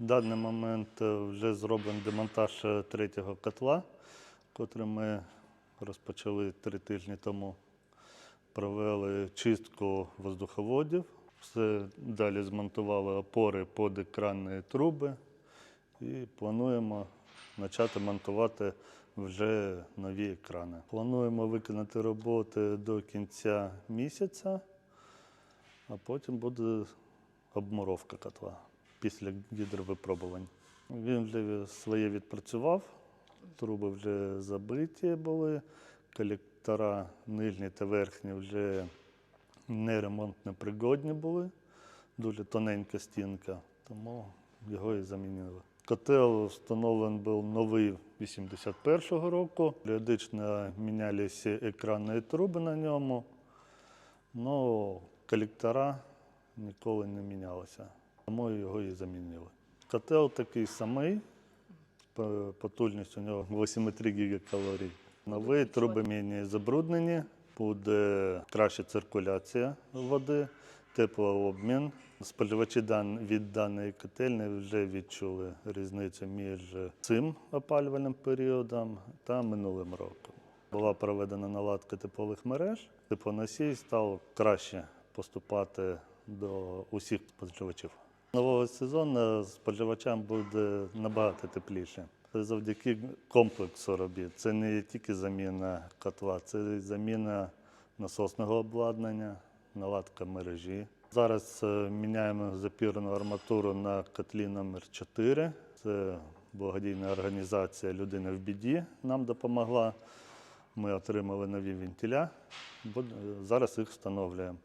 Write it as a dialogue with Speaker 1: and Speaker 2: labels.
Speaker 1: В даний момент е, вже зроблений демонтаж е, третього котла, котрий ми розпочали три тижні тому. Провели чистку воздуховодів, все далі змонтували опори під екранні труби і плануємо почати монтувати вже нові екрани. Плануємо виконати роботи до кінця місяця, а потім буде обмуровка котла після гідровипробувань. Він вже своє відпрацював, труби вже забиті були, колектора нижні та верхні вже не ремонтно пригодні були, дуже тоненька стінка, тому його і замінили. Котел встановлений був новий 81-го року. Періодично мінялися екранні труби на ньому, але колектора ніколи не мінялися. Тому його і замінили. Котел такий самий, потужність у нього 8,3 гігакалорій. Нові труби менш забруднені, буде краща циркуляція води, теплообмін. Споживачі від даної котельні вже відчули різницю між цим опалювальним періодом та минулим роком. Була проведена наладка теплових мереж, теплоносій став краще поступати до усіх споживачів. Нового сезону споживачам буде набагато тепліше. Це завдяки комплексу робіт. Це не тільки заміна котла, це заміна насосного обладнання, наладка мережі. Зараз е, міняємо запірну арматуру на котлі номер 4 Це благодійна організація Людина в біді нам допомогла. Ми отримали нові вентиля. Зараз їх встановлюємо.